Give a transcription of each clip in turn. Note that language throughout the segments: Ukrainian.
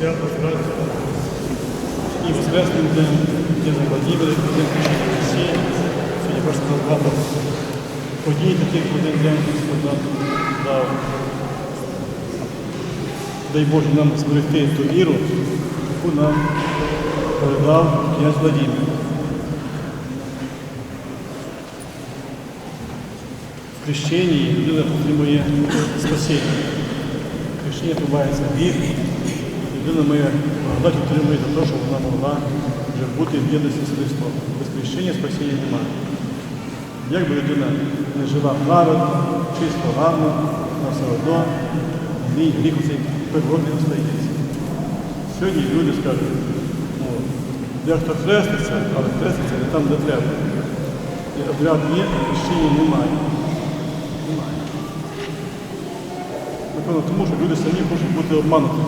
свято здрасте. І Воскресним днем, Днем Владимира, Днем Крещення Росії. Сьогодні просто багато подій таких один день Господь дав. Дай Боже нам зберегти ту віру, яку нам передав князь Владимир. В хрещенні людина отримує спасіння. Хрещення відбувається вір, людина має благодать отримує за те, що вона могла вже бути в єдності з Христом. Без хрещення спасіння немає. Як би людина не жила правильно, чисто, гарно, вона все одно мій гріх цей природний остається. Сьогодні люди скажуть, ну, дехто хреститься, але хреститься не там, де треба. І обряд є, а хрещення немає. Немає. Напевно, тому що люди самі хочуть бути обмануті.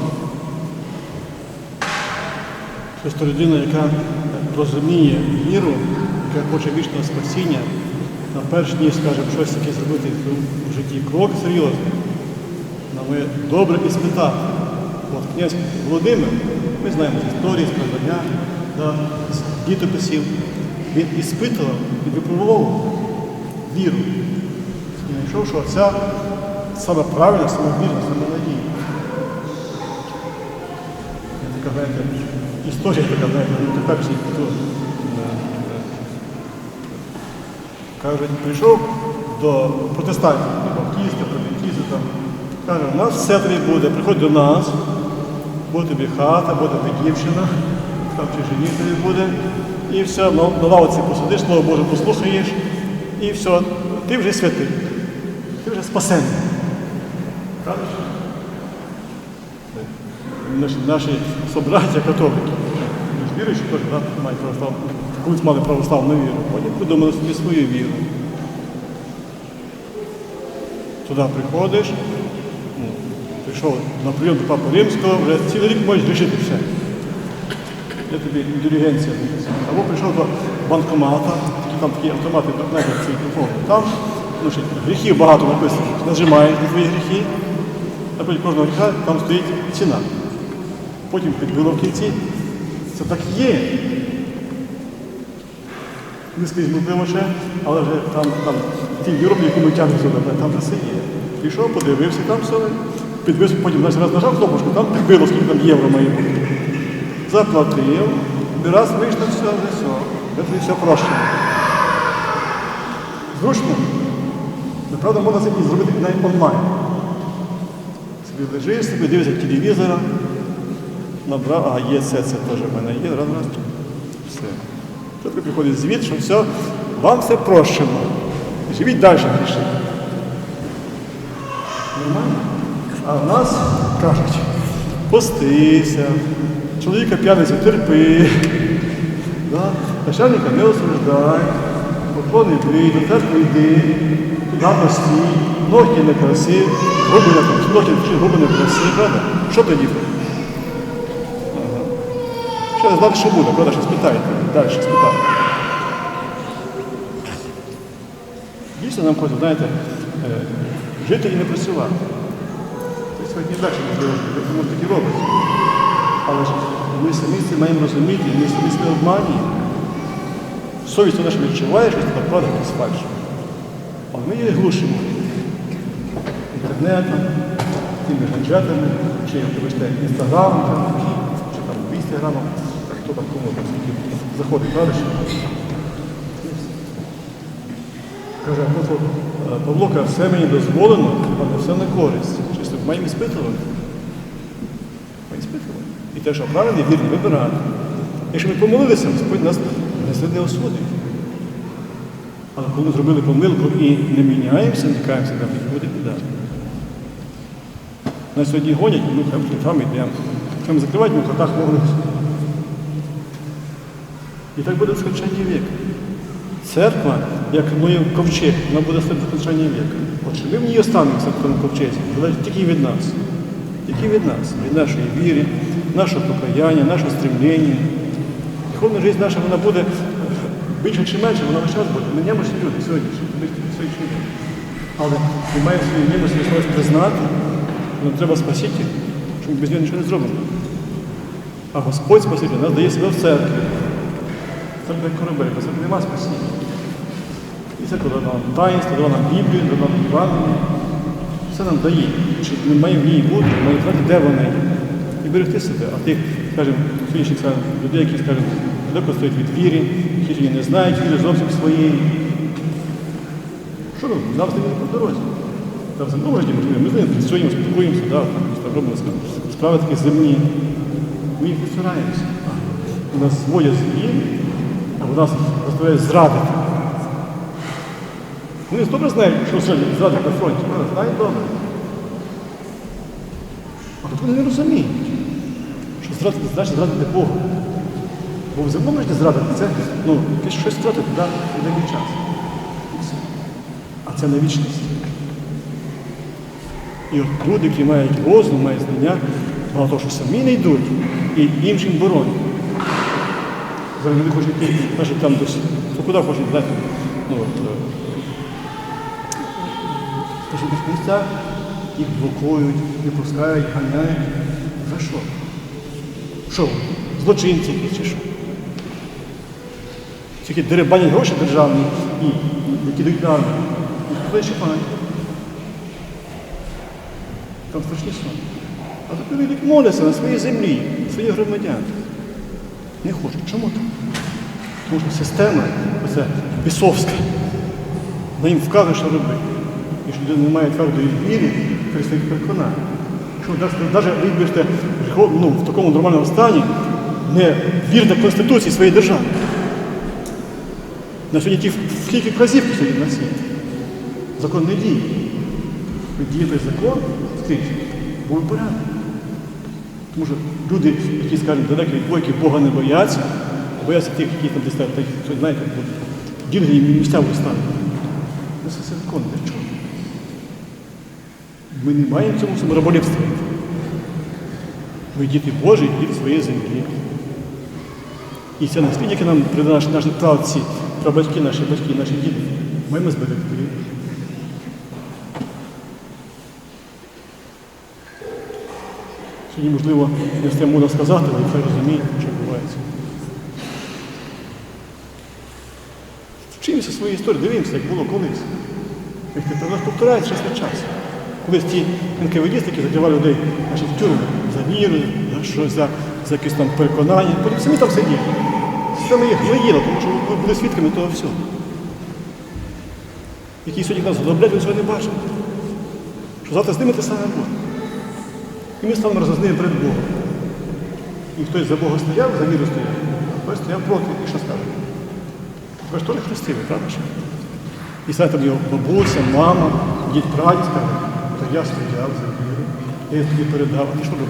Тобто то людина, яка розуміє віру, яка хоче вічного спасіння, на перш ніж, скажімо, щось таке зробити в житті крок серйозний, нам має добре іспитати. От князь Володимир, ми знаємо з історії, з предання, да, з літописів, він іспитував і випробував віру. І знайшов, що ця саме правильна, саме вірна, саме надійна. Історія така, знаєте, ну тепер всі. Кажуть, прийшов до протестантів, баптісти, провінкізи там. Каже, у нас все тобі буде, приходь до нас, буде тобі хата, буде тобі дівчина, там чи жені тобі буде. І все, на, лавці посидиш, слово Боже, послухаєш, і все, ти вже святий, ти вже спасений. Кажеш? Наші, наші собраття католики, віруючі теж да, мають православну, колись мали православну віру, потім придумали собі свою віру. Туди приходиш, ну, прийшов на прийом до Папи Римського, вже цілий рік можеш рішити все. Я тобі написана. Або прийшов до банкомата, там такі автомати, знаєте, ці телефони. Там ну, ще гріхів багато написано. Нажимаєш на твої гріхи, потім кожного гріха там стоїть ціна. Потім підбило в кінці. Це так є. Не скрізь можливо ще, але вже там, там ті Європі, яку ми тягнемо сюди, там все є. Пішов, подивився там все, підвис, потім раз нажав кнопочку, там підбило, скільки там євро має бути. Заплатив, і раз вийшло все, все. Тобі все прощено. Зручно. Направда, можна це і зробити навіть онлайн. Собі лежиш, собі дивишся телевізора, набрав, а є це, це теж в мене є, раз, раз. Все. Тобто приходить звіт, що все, вам все прощено. Живіть далі. Нормально? А в нас кажуть, постися, чоловіка п'яницю терпи, да? начальника не осуждай, поклони бий, до церкви йди, гарно стій, ноги не краси, губи не краси, ноги губи не краси, правда? Що тоді? Що не знати, що буде, правда, що спитаєте, далі спитаєте. Дійсно нам хочуть, знаєте, е, жити і не працювати. Це сьогодні далі можливо, тому так і робиться. Але ж ми самі це маємо розуміти, ми самі себе обманюємо. Совість вона ж відчуває, що це правда якась фальш. А ми її глушимо інтернетом, тими гаджетами, чи вибачте, інстаграмом, чи там інстаграмом, хто там кому заходить, правда? Каже, апостол е, Павло каже, все мені дозволено, а не все на користь. Тут маємо іспитувати. Маємо іспитувати. І те, що правильно, вірно вибирати. Якщо ми помилилися, Господь нас не осудить. Але коли зробили помилку і не міняємося, не каємося, там буде біда. Нас сьогодні гонять, ну там, йдемо. Там закривають, ми в хатах молимося. І так буде до скончання віку. Церква, як моє ковчег, вона буде стояти до скончання віку. Отже, ми в ній останемося в тому ковчезі. Залежить тільки від нас. Тільки від нас, від нашої віри, нашого покаяння, нашого стремлення. Духовна життя наша вона буде більше чи менше, вона весь час буде. Ми немощні люди сьогодні, ми сьогоднішні люди. Але ми маємо свої немощні свої признати, нам треба спасіти, щоб без нього нічого не зробимо. А Господь Спаситель нас дає себе в церкві. Це як корабель, без церкви нема спасіння. І церква дала нам таїнство, дала нам Біблію, дала нам Євангеліє. Все нам дає. Чи ми маємо в ній бути, ми маємо знати, де вона є. І берегти себе. А тих, скажімо, сьогоднішніх людей, які, скажімо, далеко стоять від віри, які сьогодні не знають віри зовсім своєї. Що робимо? Завжди по дорозі. Можливо, можливо, ми з ними працюємо, спілкуємося, да, там, там робимо справи такі земні. Ми їх відсираємося. У нас зводять з віри, а нас заставляють зрадити. Вони добре знають, що сьогодні зрадить на фронті. Вони знають добре. А тут вони не розуміють, що зрадити значить зрадити Бога. Бо в землі можна зрадити, це ну, щось втратити в деякий час. А це на вічність. І от люди, які мають розум, мають знання, мало того, що самі не йдуть і іншим боронять. Зараз люди хочуть йти, значить, там десь, то куди хочуть, знаєте, ну, от, е, Тож в місцях їх блокують, не пускають, ганяють. За що? Що? Злочинці чи що? Тільки деребанять гроші державні і які дають на армію. Їх туди чіпають. Там страшні сон. А люди моляться на своїй землі, своїх громадян. Не хочуть. Чому так? Тому що система, оця бісовська, вона їм вказує, що робити. Якщо людина не має твердої віри, то своїх переконань. Якщо навіть вибачте ну, в такому нормальному стані, не вірте Конституції своєї держави. На сьогодні ті скільки вказівки сьогодні на світі. Закон не діє. Діє той закон скрізь, був порядок. Тому що люди, які, скажімо, далекі від бойки, Бога не бояться, бояться тих, які там десь так, знаєте, дінги їм місця виставити. Це все закон для чого? Ми не маємо цьому самораболівства. Ми діти Божі, діти своєї землі. І це наслідня, яке нам придали наші, наші правці, прабатьки, наші батьки, наші діти, маємо зберегти. Сьогодні, можливо, не все можна сказати, але все розуміють, що відбувається. Вчимося своєї історії, дивимося, як було колись. Нас повторяється час від часу. Колись ті НКВДістики задівали людей значить, в тюрми за віру, за щось, за, за якісь там переконання. Потім самі там сиділи. Саме їх наїло, тому що ви були свідками того всього. Які сьогодні нас задобляють, ви цього не бачите. Що завтра з ними те саме буде. І ми станемо ними перед Богом. І хтось за Бога стояв, за віру стояв, а хтось стояв проти. І що скаже? Ви ж теж хрестили, правда? І саме там його бабуся, мама, дід скаже, то я стояв за віру, я тобі передав, а ти що робив?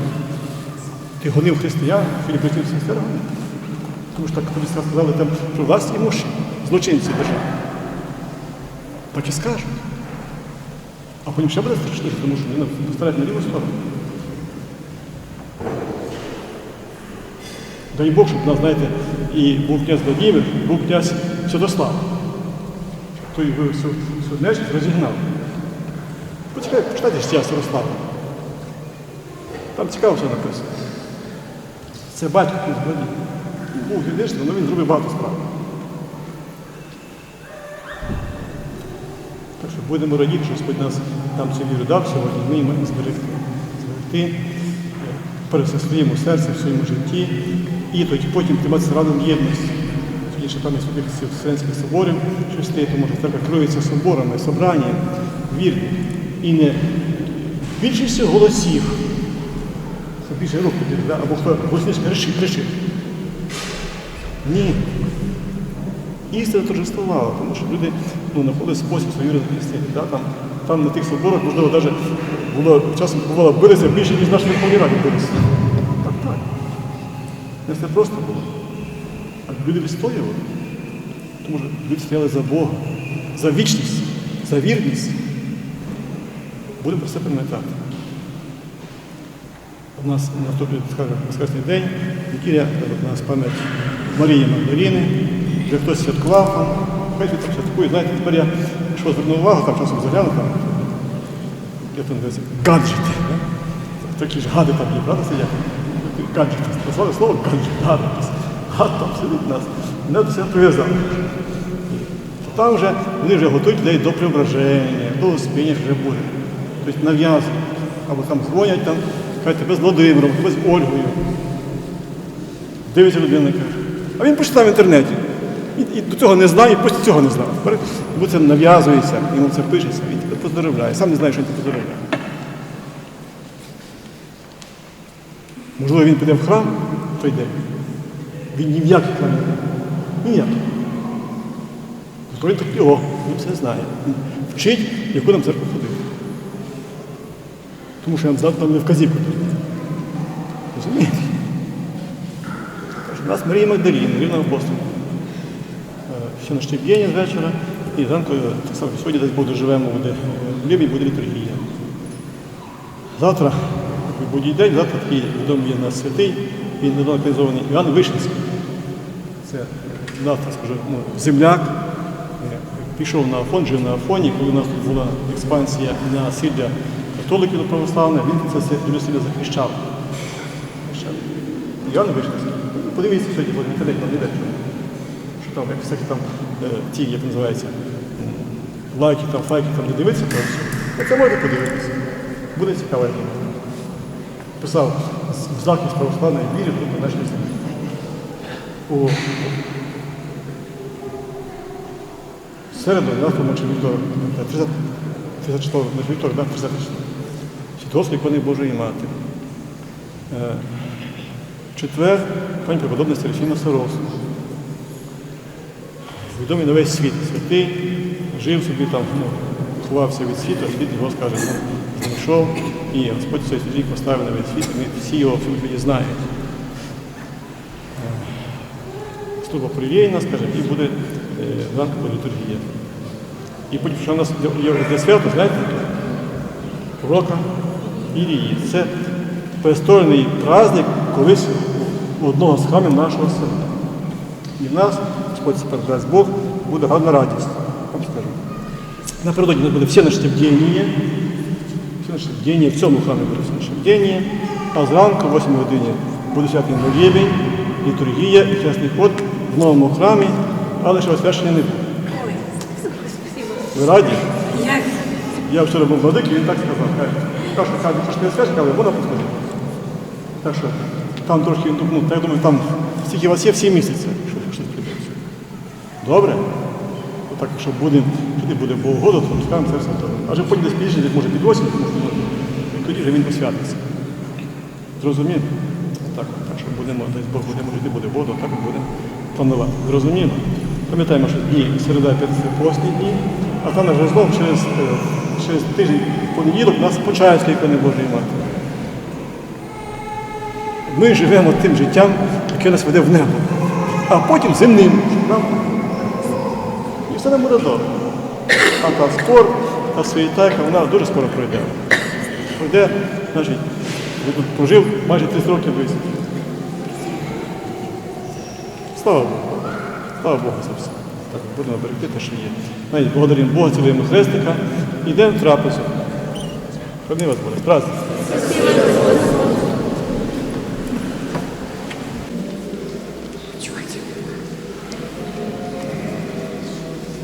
Ти гонив християн, філіппінських сестер. Тому що так тоді сказали, там, що власні муші, злочинці держави. І скажуть. А потім ще буде страшніше, тому що вони поставлять на ліву сторону. Дай Бог, щоб нас, знаєте, і був князь Владимир, був князь Святослав. Той ви всю, нечість розігнав. Почекайте, почитайте життя Святослава. Там цікаво все написано. Це батько князь Владимир. Був юдичний, але він зробив багато справ. Так що будемо радіти, що Господь нас нам цю віру дав сьогодні, ми маємо зберегти. Зберегти перед своєму серці, в своєму житті, і тоді потім триматися радом єдності. Ще там є святих Вселенських соборів, шести, тому що церква керується соборами, собранням, вірні. І не більшістю голосів, це більше рук підійде, да? або хто голосніше кричить, кричить. Ні. Істина торжествувала, тому що люди ну, знаходили спосіб свою віру. Да? Там, там на тих соборах, можливо, навіть було часом бувало билися більше, ніж наші Верховній Раді билися. Не все просто було. А люди відстоювали. Тому що люди стояли за Бога, за вічність, за вірність. Будемо про це пам'ятати. У нас скажімо, воскресний день, неділя, у нас пам'ять Марії Магдаліни, вже хтось святкував там, хай там святкує. Знаєте, тепер я що звернув увагу, там часом загляну, там, як то називається, гаджети. Такі ж гади там є, правда, сидять? Гаджет. Послали слово гаджет, гад якийсь. Нас. Мене до себе прив'язав. То там вже вони вже готують людей до преображення, до успіння вже буде. Тобто нав'язують. Або там дзвонять там, кажуть, тебе з Володимиром, тебе з Ольгою. Дивиться людина каже. А він почитав в інтернеті. І, і до цього не знає, і після цього не знав. Йому це нав'язується, йому це пишеться, він тебе поздоровляє. Сам не знає, що він тебе поздоровляє. Можливо, він піде в храм в той день. Він ні в який храм не піде. Ніяк. Тобто він так його, він все знає. Він вчить, яку нам церкву ходити. Тому що я вам завтра не вказівку. Розумієте? У нас Марія Магдаліна, рівна апостола. Е, Ще на щеплення з вечора. І зранку, е, так само сьогодні десь буде живемо, буде в Ліві буде літургія. Завтра, будь день, завтра такий відомий є у нас святий, він недавно Іван Вишинський. Це завтра скажу, ну, земляк. Е, Пішов на Афон, жив на Афоні, коли у нас тут була експансія на насилля католиків до православних, він це дуже сильно захищав. Іван Вишинський. Ну, Подивіться сьогодні, інтернеті там ніде. Що там, як всякі там е, ті, як називається, лайки, там, файки, там не все. Це можете подивитися. Буде цікаво. Писав в захист православної віри, тут на нашій землі. У середу, та 30, 34, не вівторок, да, 30 число. Свідоцтво ікони Божої Матері. Е, четвер, пані преподобна Серафіна Саровська. Відомий на весь світ. Святий, жив собі там, ну, ховався від світу, а світ його, скажімо, знайшов. І Господь цей світлік поставив на весь світ, і всі його світі знають. Е, Служба привієна, скажімо, і буде е, зранку буде літургія. І потім, що у нас для свято, знаєте, пророка Ірії. Це пересторений праздник колись у одного з храмів нашого села. І в нас, Господь дасть Бог, буде гарна радість. Вам скажу. Напередодні буде все наше бдіння, наше в цьому храмі буде наше а зранку, о 8 годині, буде святий молебень, літургія і чесний ход в новому храмі, але ще освячення не буде. Ви раді? Я вчора був владик, і він так сказав. Каже, каже, каже, не свяжка, але вона послужить. Так що там трошки, ну, так я думаю, там стільки вас є всі місяці, що щось прийдеться. Добре? Так, якщо буде, тоді буде Богогода, то скажемо це все. А вже потім десь пізніше, може під осінь, тому що тоді вже він посвятиться. Зрозуміло? Так, так що будемо, десь Бог буде, може, буде воду, так будемо планувати. Зрозуміло? Пам'ятаємо, що дні середа, постні дні, а там вже знову через, е, через тиждень понеділок нас почається ікони Божої Матері. Ми живемо тим життям, яке нас веде в небо, а потім земним. І все нам буде добре. А та спор, та світайка, вона дуже скоро пройде. Пройде, значить, тут прожив майже 30 років весь. Слава Богу. Слава Богу за все. Так, будемо берегти те, що є. Навіть благодаримо Бога, цілуємо хрестика, йдемо в трапезу. Храни вас Боже. Праздник.